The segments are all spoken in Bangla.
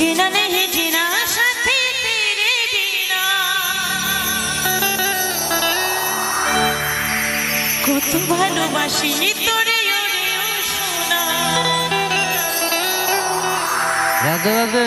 जीना नहीं जीना साथी तेरे बिना ভালোবাসি তোরে সোনা। রাধা রাধা।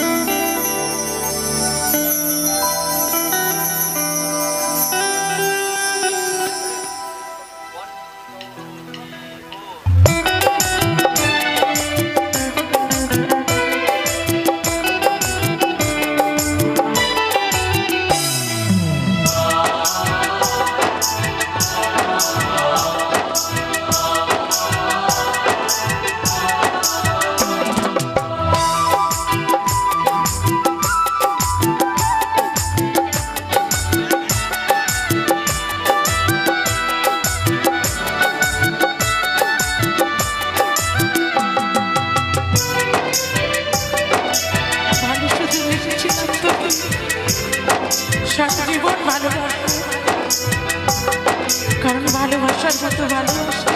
সারা জীবন ভালোবাসবো কারণ ভালোবাসার মতো ভালোবাসা